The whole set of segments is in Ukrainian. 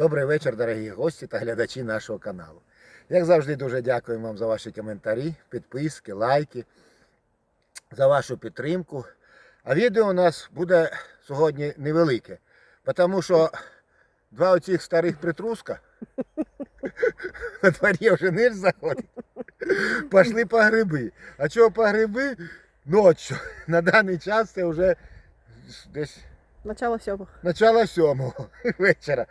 Добрий вечір, дорогі гості та глядачі нашого каналу. Як завжди, дуже дякую вам за ваші коментарі, підписки, лайки, за вашу підтримку. А відео у нас буде сьогодні невелике, тому що два оцих старих притруска на дворі вже ніж заходить. Пішли по гриби. А чого по гриби? Ночі. На даний час це вже десь Начало сьомого. Начало сьомого вечора.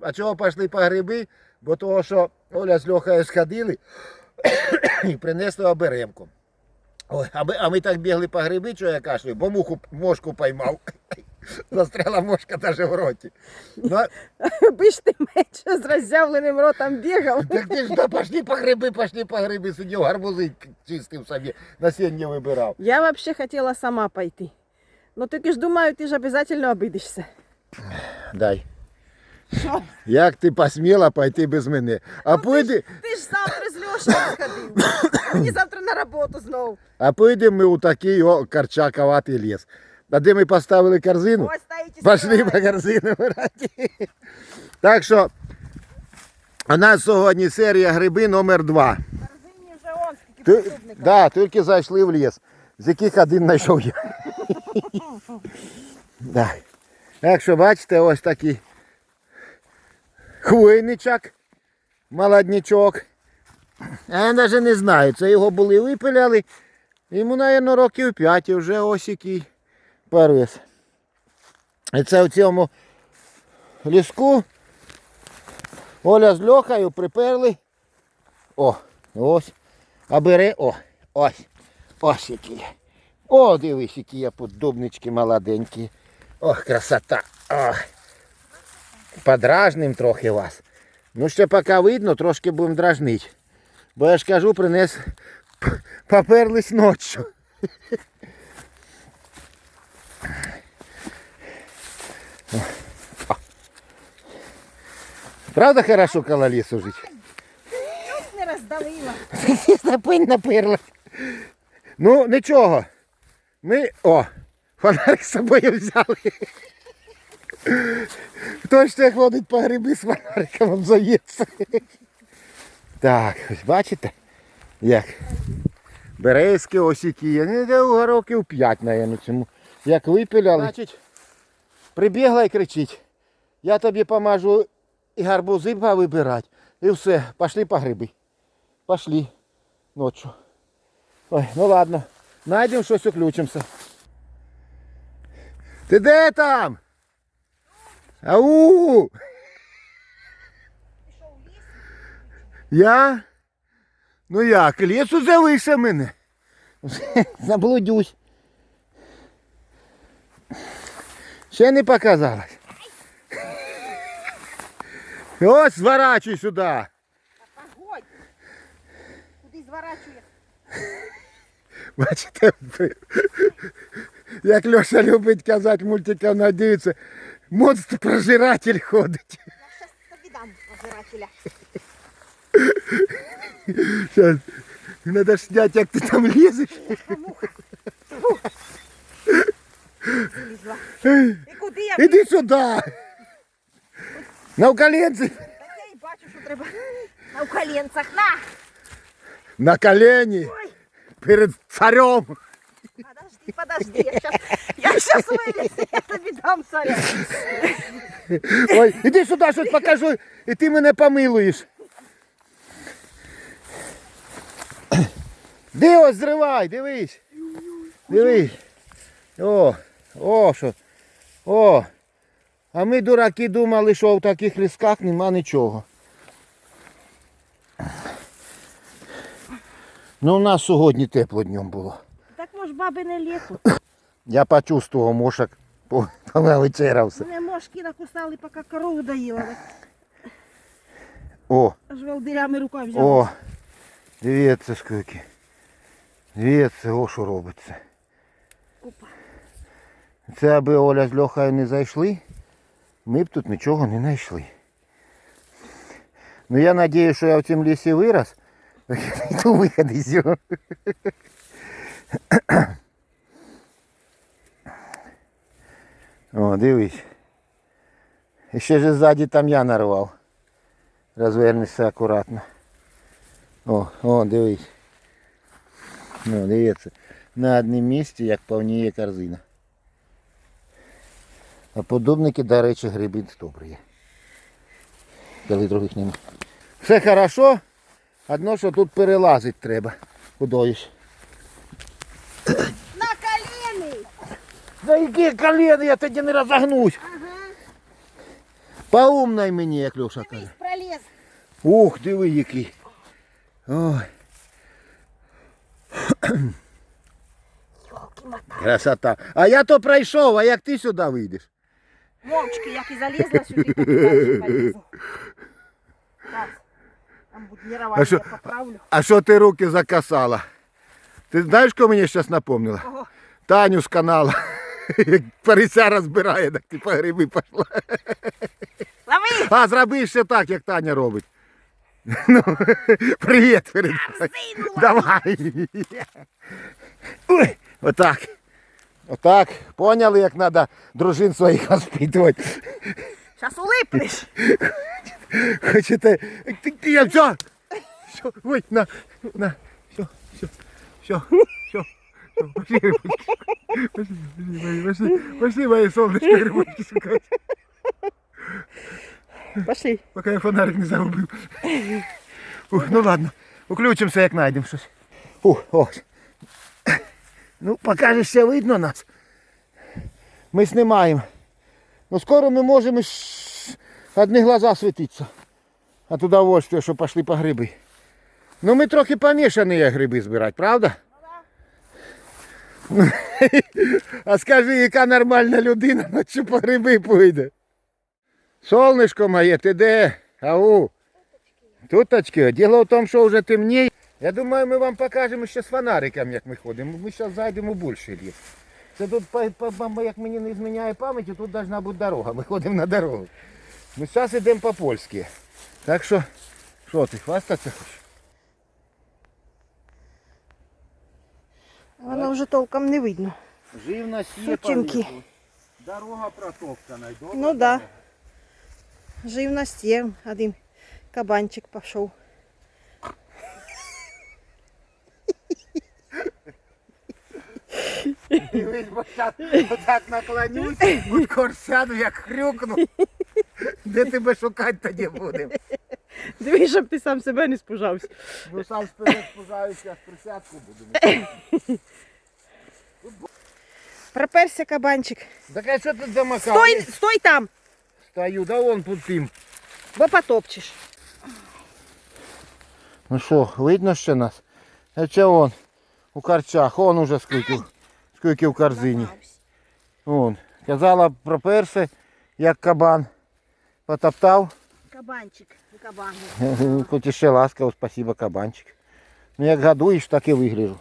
А чого пішли по гриби? Бо того, що Оля з Льохою сходили і принесли оберемку. Ой, а ми, а ми так бігли по гриби, що я кашлю, бо муху мошку поймав. Застряла мошка навіть в роті. Ну, Би ти менше з роззявленим ротом бігав. так ти ж да, пішли по гриби, пішли по гриби, сидів, гарбузи чистив собі, насіння вибирав. Я взагалі хотіла сама пойти. Ну тільки ж думаю, ти ж обов'язково обійдешся. Дай. Що? Як ти посміла пойти без мене? А пойди, Ти ж завтра з Льошею сходив. Мені завтра на роботу знову. А поїдемо ми у такий о, карчаковатий ліс. А де ми поставили корзину? Ось стоїть і по корзину брати. Так що у нас сьогодні серія гриби номер 2 Корзині вже он скільки Ти, да, тільки зайшли в ліс, з яких один знайшов я. Так що бачите, ось такий хвойничок, молоднячок. Я навіть не знаю, це його були випиляли. Йому, мабуть, років 5 і вже ось який первіс. І це в цьому ліску Оля з Льохою приперли. О, ось. А бери, о, ось. Ось які. О, дивись, які є подобнички молоденькі. Ох, красота. Ох. Подражним трохи вас. Ну ще поки видно, трошки будемо дражнити. Бо я ж кажу, принес поперлись ночі. Правда хорошо коло лісу жити? Чуть не роздавила. Запинь наперла. Ну, нічого. Ми. О! Фонарик з собою взяли. Хто ще ходить по гриби з фонариком обзається. Так, ось бачите? Як? Березки ось які є. Ну, у років 5, мабуть, цьому. Як випиляли. Значить, прибігла і кричить. Я тобі помажу і гарбузи вибирати. І все, пішли по гриби. Пошли ночью. Ой, ну ладно. Найдем щось уключимся. Ти де там? Ау! Я? Ну як, лісу завише мене. Заблудюсь. Ще не показалось. Ось зворачуй сюди. Погодь. Куди зворачує? Бачите, як Льоша любить казати, мультикам надіється, монстр прожиратель ходить. Я зараз тобі дам пожирателя. Зараз, треба ж зняти, як ти там лізеш. Злізла. І куди я? Іди сюди. На коленці. Так я і бачу, що треба на коленцях. На! На колені. Ой, Перед царем. подожди, подожди. Я щас, я щас вилізу, я тобі дам царя. Ой, іди сюди, щось покажу, і ти мене помилуєш. Де ось зривай, дивись. Дивись. О, о, що. О. А ми, дураки, думали, що в таких лісках нема нічого. Ну, у нас сьогодні тепло днем було. Так може баби не літу. Я почувствував мошок, повечерався. Мене мошки накусали, поки корову доїла. О, Аж волдирями рукою взяла. О, дивіться скільки. Дивіться, о, що робиться. Опа. Це аби Оля з Льохою не зайшли, ми б тут нічого не знайшли. Ну я сподіваюся, що я в цьому лісі вирос. Йду виходи з нього. О, дивись. І ще ж ззаді там я нарвав. Розвернешся акуратно. О, о, дивись. Ну, дивіться. На одному місці, як повніє корзина. А подобники, до речі, гриби добрі. Коли других нема. Все хорошо. Одно, що тут перелазить треба. Худоїш. На колени! За які коліни, я тоді не розогнусь. Ага. Поумнай мені, як Леша каже. Дивись, пролез. Ух, диви який. Ой. Красота. А я то пройшов, а як ти сюди вийдеш? Мовчки, як і залізла сюди, так і далі полізу. Там А що? я поправлю. А що ти руки закасала? Ти знаєш, кого мені зараз напомнила? Кого? Таню з каналу. Як Парися розбирає, так ти по гриби пішла. Лови! А, зроби ще так, як Таня робить. Ну, привіт, передай. Давай. Ой, отак. Отак. Поняли, як треба дружин своїх воспитувати. Зараз улипнеш. Хочете. Ти, ти, я все. Все. Ой, на, на. Все, все, все, все. Пошли, рыбочки. Пошли, пошли, пошли, пошли, мои солнышко, рыбочки шукать. Пошли. Поки я фонарик не загубив. Ух, ну ладно, включимося, як знайдемо щось. Ух, ось. Ну, поки ж ще видно нас. Ми знімаємо. Ну скоро ми можемо ж одні глаза світитися. От удовольствия, що пішли по гриби. Ну ми трохи помішані гриби збирати, правда? А скажи, яка нормальна людина ночі по гриби пойде. Солнышко моє, ти де? Ау. Туточки. Діло в тому, що вже темніє. Я думаю, ми вам покажемо ще з фонариком, як ми ходимо. Ми зараз зайдемо у більший ліс. Це тут, як мені не зміняє пам'ять, тут повинна бути дорога. Ми ходимо на дорогу. Ми зараз йдемо по-польськи. Так що, що ти, хвастатися хочеш? Воно вже толком не видно. Живність є, Сутінки. Дорога протоптана. Ну да. Живність є. Один кабанчик пішов. Дивись, бо зараз отак наклонюсь, от корсяну, як хрюкну. Де тебе шукати тоді будемо? Дивись, щоб ти сам себе не спужався. Ну сам сперед спужаюся, з присядку будемо. Проперся кабанчик. Так а що тут замакав? Стой, стой там, Стою, да вон тут тим. бо потопчеш. Ну що, видно ще нас? А це вон, у карчах, он уже скільки, скільки в корзині. Вон, казала проперся, як кабан. Потоптав. Кабанчик, кабан. Хоч і ще ласкаво, спасибо, кабанчик. Ну як годуєш, так і вигляжу.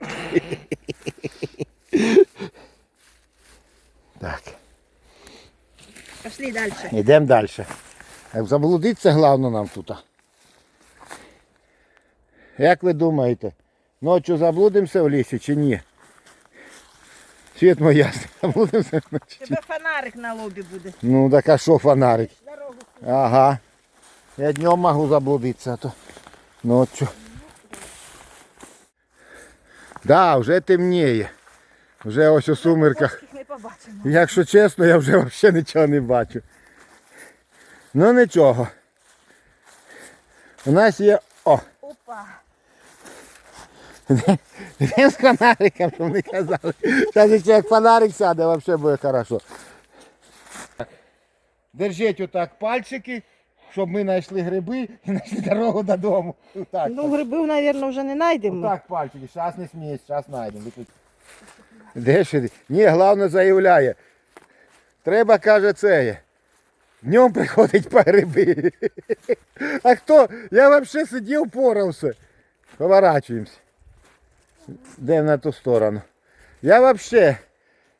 Так, Пошли далі. йдемо далі. Заблудитися головне нам тут. Як ви думаєте, ночі заблудимося в лісі чи ні? Світ моя, ясний, заблудимося вночі. Тебе фонарик на лобі буде. Ну так а що фонарик? Дорогу. Ага. Я днем могу заблудиться, а то ночью. Да, вже темніє. Вже ось у сумерках. Не побачимо. Якщо чесно, я вже взагалі нічого не бачу. Ну нічого. У нас є... О! Опа. Він з фонариком, щоб не казали. Зараз ще як фонарик сяде, взагалі буде хорошо. Так. Держіть отак пальчики, щоб ми знайшли гриби і знайшли дорогу додому. Отак. Ну, грибів, мабуть, вже не знайдемо. Отак пальчики, зараз не смієш, зараз знайдемо. Де ще? Ні, головне заявляє. Треба, каже, це. є. Днем приходить по гриби. А хто? Я взагалі сидів, порався. Поворачуємося. Де на ту сторону. Я взагалі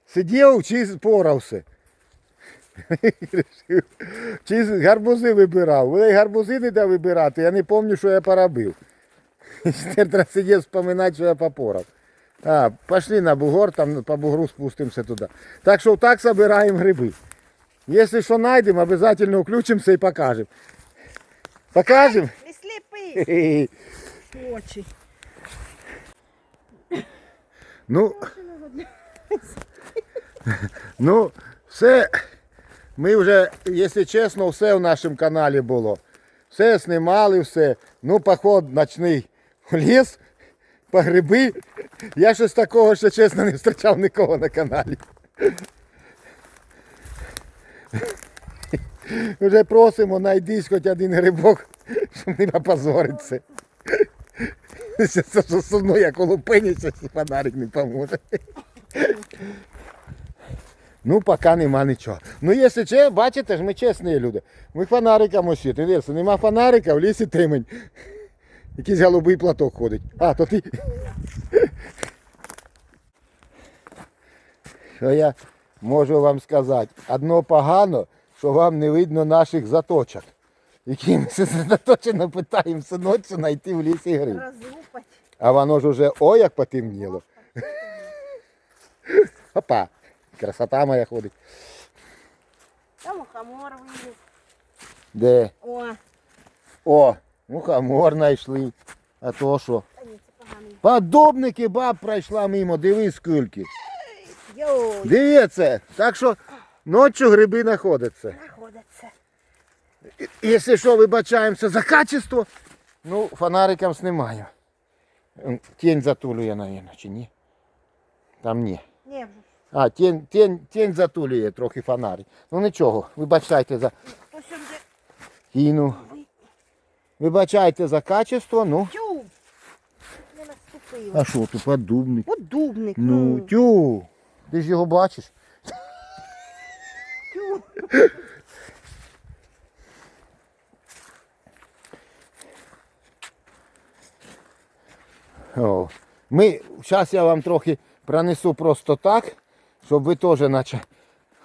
сидів чи порався. Чи гарбузи вибирав. Вони гарбузи не дав вибирати, я не пам'ятаю, що я поробив. Треба сидіти споминати, що я попорав. А, пошли на бугор, там по бугру спустимося туди. Так що так собираємо гриби. Якщо що знайдемо, обов'язково включимося і покажемо. Покажемо? Не сліпи. Хе-хе. Очі. Ну, ну, все. Ми вже, якщо чесно, все в нашому каналі було. Все знімали, все. Ну, поход ночний в ліс, по гриби. Я щось такого ще чесно не зустрічав нікого на каналі. Вже просимо, знайдись хоч один грибок, щоб не опозоритися. Це со мною як олупиниться, фонарик не поможе. Ну, поки нема нічого. Ну, якщо че, бачите ж, ми чесні люди. Ми фонариком освіти. Дивіться, нема фонарика, в лісі темень. Якийсь голубий платок ходить. А, то ти. Що я можу вам сказати? Одно погано, що вам не видно наших заточок. Які ми сосредоточено питаємося ночі знайти в лісі гриб. Розлупать. А воно ж уже ой як потемніло. Опа, красота моя ходить. Там мухомор виліз. Де? О, О, мухомор знайшли. А то що? та ні, це поганий. Подобники баб пройшла мимо, дивись скільки. Йой, Дивіться, так що ночі гриби знаходяться. знаходиться. Якщо що, вибачаємося за качество, ну, фонариком знімаю. М, Тінь затулює, мабуть, чи ні? Там ні. Ні. А, тінь, тінь, тінь затулює трохи фонарик. Ну нічого, вибачайте за сьогодні Вибачайте за качество, ну. Тю! Не наступила. А що тут подубник? Подубник. Ну, тю. Ти ж його бачиш. тю. О. Ми, зараз я вам трохи пронесу просто так, щоб ви теж наче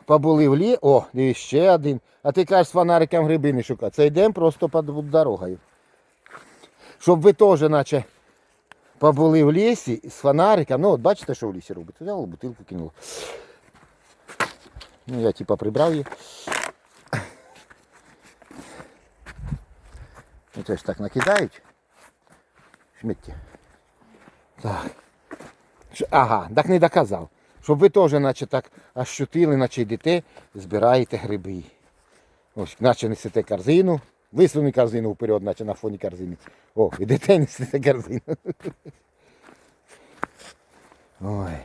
побули в лі. О, дивись, ще один. А ти кажеш з фонариком гриби не шукати. Це йдемо просто під дорогою. Щоб ви теж наче побули в лісі з фонариком. Ну, от бачите, що в лісі робить? Взяла бутилку кинула. Ну, я типа прибрав її. Це ж так накидають. Шмітті. Так. Ага, так не доказав. Щоб ви теж, наче так ощутили, наче йдете, збираєте гриби. Ось, наче несете корзину. Висуни корзину вперед, наче на фоні корзини. О, йдете, несете корзину. Ой.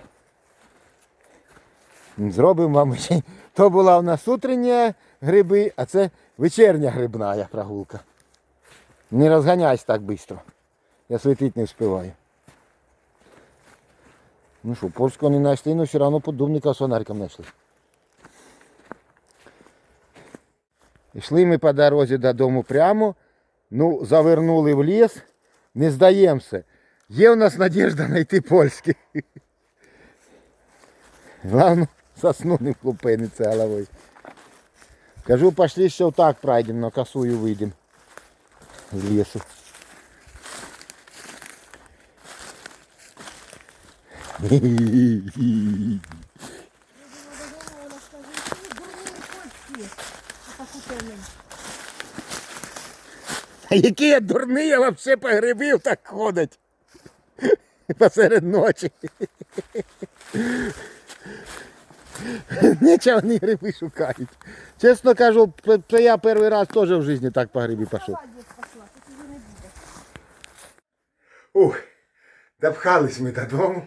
Зробимо вам. То була у нас утрення гриби, а це вечірня грибна прогулка. Не розганяйся так швидко. Я світити не встигаю. Ну що, польського не знайшли, але все одно подумника з фонариком знайшли. Йшли ми по дорозі додому прямо, ну, завернули в ліс, не здаємося. Є у нас надіжда знайти польський. Главное, сосну не вклупиниться головою. Кажу, пошли ще так пройдемо, на косую вийдемо з лісу. А які я дурний, я взагалі по грибів так ходить. Посеред ночі. Нічого вони гриби шукають. Чесно кажу, це я перший раз теж в житті так по грибі пішов. Ух, допхались ми додому.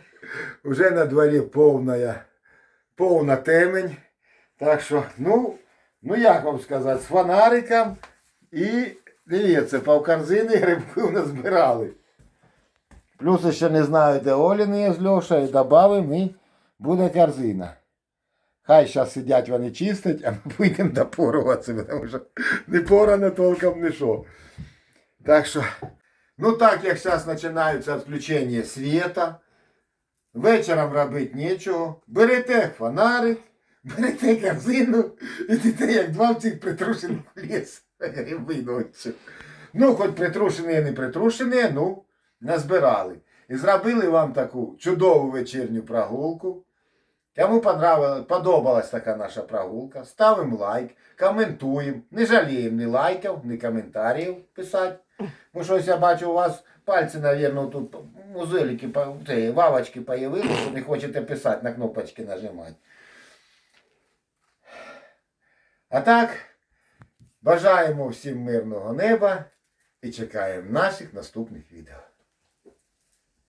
Уже на дворі повна, повна темень. Так що, ну, ну як вам сказати, з фонариком і дивіться, півкорзини грибів назбирали. Плюс ще не знаю, де Оліни є з Льошею, добавимо і буде корзина. Хай зараз сидять вони чистять, а ми будемо допоруватися, тому що не порано толком не що. Так що, ну так як зараз починаються відключення світа, вечором робити нічого, берете фонарик, берете корзину, ідете як два в цих притрушених ліс. Ночі. Ну, хоч притрушені, не притрушені, ну, назбирали. і зробили вам таку чудову вечірню прогулку. Кому подобалась така наша прогулка, ставимо лайк, коментуємо, не жаліємо ні лайків, ні коментарів писати. Бо щось я бачу, у вас пальці, мабуть, тут музелики, вавочки появились, що не хочете писати, на кнопочки нажимати. А так, бажаємо всім мирного неба і чекаємо наших наступних відео.